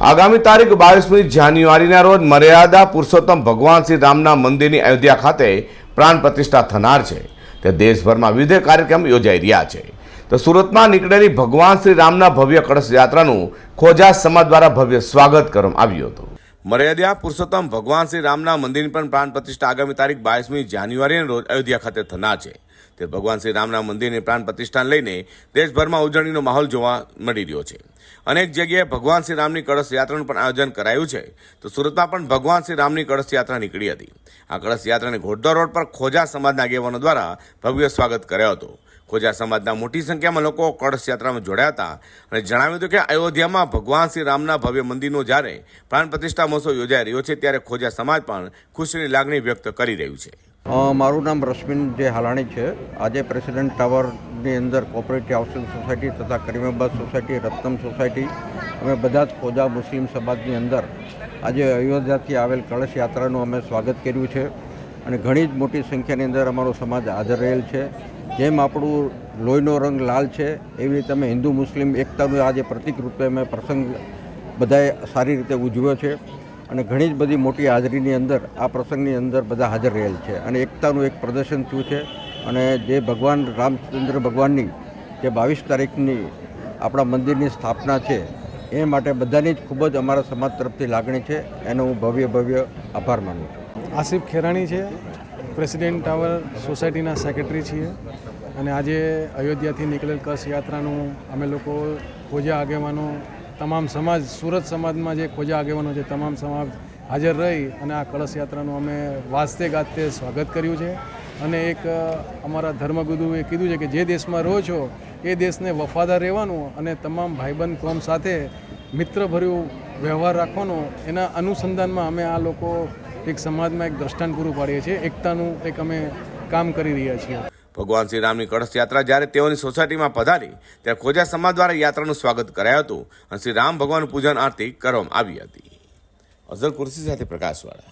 આગામી તારીખ બાવીસમી જાન્યુઆરીના રોજ મર્યાદા પુરુષોત્તમ ભગવાન શ્રી રામના મંદિરની અયોધ્યા ખાતે પ્રાણ પ્રતિષ્ઠા થનાર છે. તે દેશભરમાં વિવિધ કાર્યક્રમ યોજાઈ રહ્યા છે. તો સુરતમાં નીકળેલી ભગવાન શ્રી રામના ભવ્ય કળશ યાત્રાનું ખોજા સમાજ દ્વારા ભવ્ય સ્વાગત કરવામાં આવ્યું હતું. મર્યાદા પુરુષોત્તમ ભગવાન શ્રી રામના મંદિરની પણ પ્રાણ પ્રતિષ્ઠા આગામી તારીખ બાવીસમી જાન્યુઆરીના રોજ અયોધ્યા ખાતે થનાર છે. તે ભગવાન શ્રી રામના મંદિરની પ્રાણ પ્રતિષ્ઠાન લઈને દેશભરમાં ઉજવણીનો માહોલ જોવા મળી રહ્યો છે. અનેક જગ્યાએ ભગવાન શ્રી રામની કળશ યાત્રાનું પણ આયોજન કરાયું છે. તો સુરતમાં પણ ભગવાન શ્રી રામની કળશ યાત્રા નીકળી હતી. આ કળશ યાત્રાને ઘોડદા રોડ પર ખોજા સમાજના આગેવાનો દ્વારા ભવ્ય સ્વાગત કર્યો હતો. ખોજા સમાજના મોટી સંખ્યામાં લોકો કળશ યાત્રામાં જોડાયા હતા અને જણાવ્યું હતું કે અયોધ્યામાં ભગવાન શ્રી રામના ભવ્ય મંદિરનો જ્યારે પ્રાણ પ્રતિષ્ઠા મહોત્સવ યોજાઈ રહ્યો છે, ત્યારે ખોજા સમાજ પણ ખુશીની લાગણી વ્યક્ત કરી રહ્યું છે. મારું નામ રશ્મિન જે હાલાણી છે. આજે પ્રેસિડેન્ટ ટાવરની અંદર કોઓપરેટિવ હાઉસિંગ સોસાયટી તથા કરીમાબાદ સોસાયટી, રત્નમ સોસાયટી, અમે બધા જ ખોજા મુસ્લિમ સમાજની અંદર આજે અયોધ્યાથી આવેલ કળશ યાત્રાનું અમે સ્વાગત કર્યું છે અને ઘણી જ મોટી સંખ્યાની અંદર અમારો સમાજ હાજર રહેલ છે. જેમ આપણું લોહીનો રંગ લાલ છે, એવી રીતે અમે હિન્દુ મુસ્લિમ એકતાનું આજે પ્રતિક રૂપે અમે પ્રસંગ બધાએ સારી રીતે ઉજવ્યો છે. અને ઘણી જ બધી મોટી હાજરીની અંદર, આ પ્રસંગની અંદર બધા હાજર રહેલ છે. અને એકતાનું એક પ્રદર્શન થયું છે. અને જે ભગવાન રામચંદ્ર ભગવાનની જે બાવીસ તારીખની આપણા મંદિરની સ્થાપના છે, એ માટે બધાની જ ખૂબ જ અમારા સમાજ તરફથી લાગણી છે. એનો હું ભવ્ય ભવ્ય આભાર માનું છું. આસિફ ખેરાણી છે. પ્રેસિડેન્ટ ટાવર સોસાયટીના સેક્રેટરી છીએ. અને આજે અયોધ્યાથી નીકળેલ કચ્છ યાત્રાનું અમે લોકો પૂજા આગેવાનો તમામ સમાજ, સુરત સમાજમાં જે ખોજા આગેવાનો છે, તમામ સમાજ હાજર રહી અને આ કળશ યાત્રાનું અમે વાસ્તે ગાજતે સ્વાગત કર્યું છે. અને એક અમારા ધર્મગુરુએ કીધું છે કે જે દેશમાં રહો છો, એ દેશને વફાદાર રહેવાનું અને તમામ ભાઈબંધ, કોમ સાથે મિત્રભર્યું વ્યવહાર રાખવાનો, એના અનુસંધાનમાં અમે આ લોકો એક સમાજમાં એક દ્રષ્ટાંત પૂરું પાડીએ છીએ. એકતાનું એક અમે કામ કરી રહ્યા છીએ. ભગવાન શ્રી રામની કળશ યાત્રા જ્યારે તેઓની સોસાયટીમાં પધારી, ત્યારે ખોજા સમાજ દ્વારા યાત્રાનું સ્વાગત કરાયું હતું અને શ્રી રામ ભગવાનનું પૂજન આરતી કરવામાં આવી હતી. અઝર કુર્સી સાથે પ્રકાશવાળા.